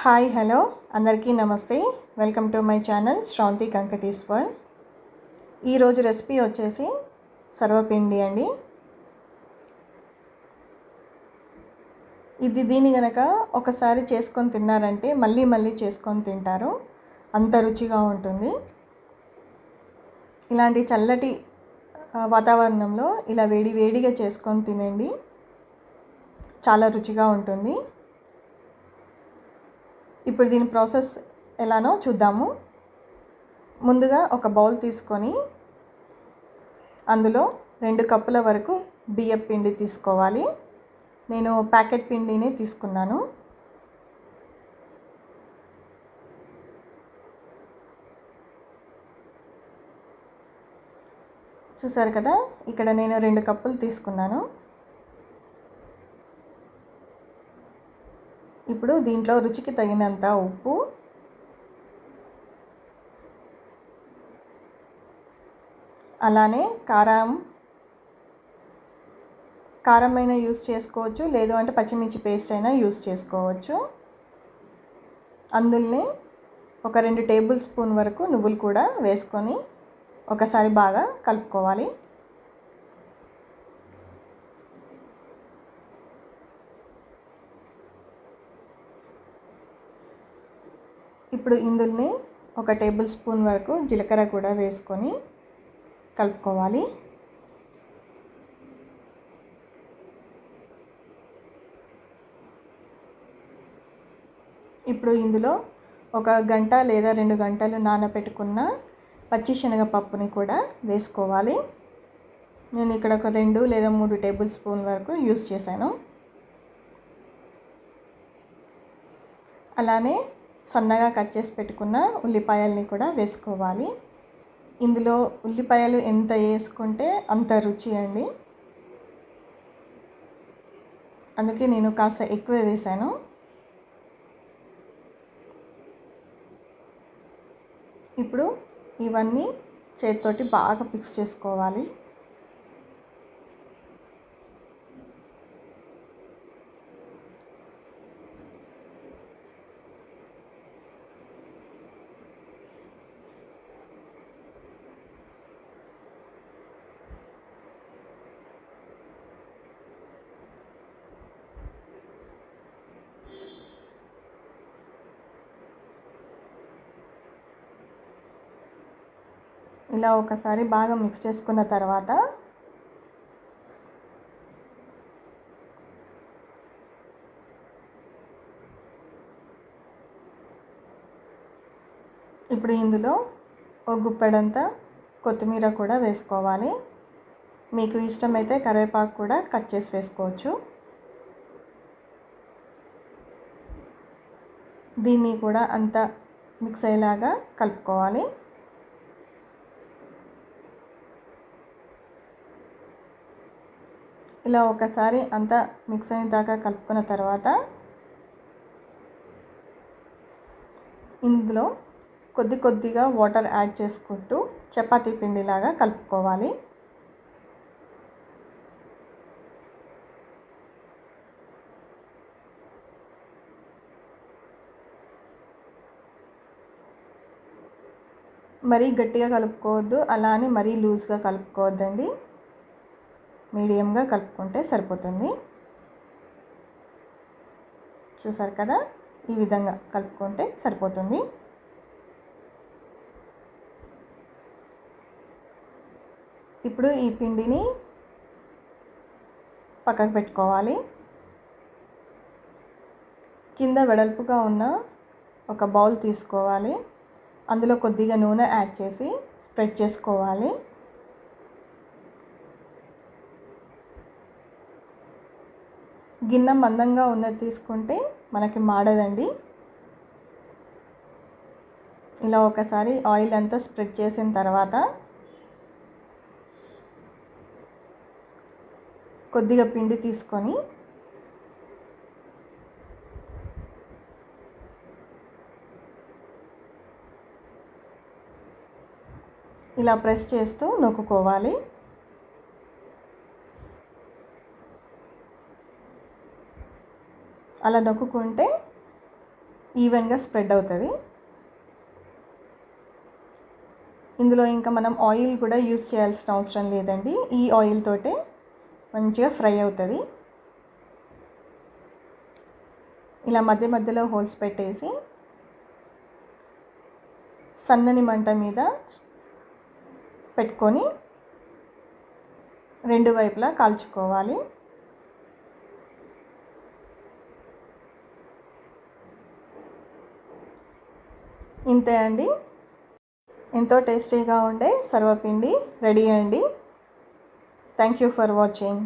Hi hello. అందరికీ నమస్తే. Welcome to my channel Shranti Kankateswar ఈరోజు రెసిపీ వచ్చేసి సర్వపిండి అండి. ఇది దీని గనక ఒకసారి చేసుకొని తిన్నారంటే మళ్ళీ మళ్ళీ చేసుకొని తింటారు. అంత రుచిగా ఉంటుంది. ఇలాంటి చల్లటి వాతావరణంలో ఇలా వేడి వేడిగా చేసుకొని తినండి. చాలా రుచిగా ఉంటుంది. ఇప్పుడు దీని ప్రాసెస్ ఎలానో చూద్దాము. ముందుగా ఒక బౌల్ తీసుకొని అందులో రెండు కప్పుల వరకు బియ్యం పిండి తీసుకోవాలి. నేను ప్యాకెట్ పిండిని తీసుకున్నాను. చూసారు కదా ఇక్కడ నేను రెండు కప్పులు తీసుకున్నాను. ఇప్పుడు దీంట్లో రుచికి తగినంత ఉప్పు అలానే కారం కారం అయినా యూస్ చేసుకోవచ్చు లేదు అంటే పచ్చిమిర్చి పేస్ట్ అయినా యూస్ చేసుకోవచ్చు. అందులోనే ఒక రెండు టేబుల్ స్పూన్ వరకు నువ్వులు కూడా వేసుకొని ఒకసారి బాగా కలుపుకోవాలి. ఇప్పుడు ఇందులోనే ఒక టేబుల్ స్పూన్ వరకు జీలకర్ర కూడా వేసుకొని కలుపుకోవాలి. ఇప్పుడు ఇందులో ఒక గంట లేదా రెండు గంటలు నానబెట్టుకున్న పచ్చి శనగపప్పుని కూడా వేసుకోవాలి. నేను ఇక్కడ ఒక రెండు లేదా మూడు టేబుల్ స్పూన్ వరకు యూస్ చేశాను. అలానే సన్నగా కట్ చేసి పెట్టుకున్న ఉల్లిపాయల్ని కూడా వేసుకోవాలి. ఇందులో ఉల్లిపాయలు ఎంత వేసుకుంటే అంత రుచి అండి. అందుకే నేను కాస్త ఎక్కువ వేశాను ఇప్పుడు ఇవన్నీ చేతితోటి బాగా ఫిక్స్ చేసుకోవాలి. ఇలా ఒకసారి బాగా మిక్స్ చేసుకున్న తర్వాత ఇప్పుడు ఇందులో ఒక గుప్పెడంతా కొత్తిమీర కూడా వేసుకోవాలి. మీకు ఇష్టమైతే కరివేపాకు కూడా కట్ చేసి వేసుకోవచ్చు. దీన్ని కూడా అంతా మిక్స్ అయ్యేలాగా కలుపుకోవాలి. ఇలా ఒకసారి అంతా మిక్స్ అయిన దాకా కలుపుకున్న తర్వాత ఇందులో కొద్ది కొద్దిగా వాటర్ యాడ్ చేసుకుంటూ చపాతీ పిండిలాగా కలుపుకోవాలి. మరీ గట్టిగా కలుపుకోవద్దు అలా అని మరీ లూజ్గా కలుపుకోవద్దండి. మీడియంగా కలుపుకుంటే సరిపోతుంది. చూసారు కదా? ఈ విధంగా కలుపుకుంటే సరిపోతుంది. ఇప్పుడు ఈ పిండిని పక్కకు పెట్టుకోవాలి. కింద వెడల్పుగా ఉన్న ఒక బౌల్ తీసుకోవాలి. అందులో కొద్దిగా నూనె యాడ్ చేసి స్ప్రెడ్ చేసుకోవాలి. గిన్నె మందంగా ఉన్నది తీసుకుంటే మనకి మాడదండి. ఇలా ఒకసారి ఆయిల్ అంతా స్ప్రెడ్ చేసిన తర్వాత కొద్దిగా పిండి తీసుకొని ఇలా ప్రెస్ చేస్తూ నొక్కుకోవాలి. అలా నొక్కుంటే ఈవెన్గా స్ప్రెడ్ అవుతుంది. ఇందులో ఇంకా మనం ఆయిల్ కూడా యూస్ చేయాల్సిన అవసరం లేదండి. ఈ ఆయిల్ తోటే మంచిగా ఫ్రై అవుతుంది. ఇలా మధ్య మధ్యలో హోల్స్ పెట్టేసి సన్నని మంట మీద పెట్టుకొని రెండు వైపులా కాల్చుకోవాలి. ఇంతే అండి. ఎంతో టేస్టీగా ఉండే సర్వపిండి రెడీ అండి. Thank you for watching.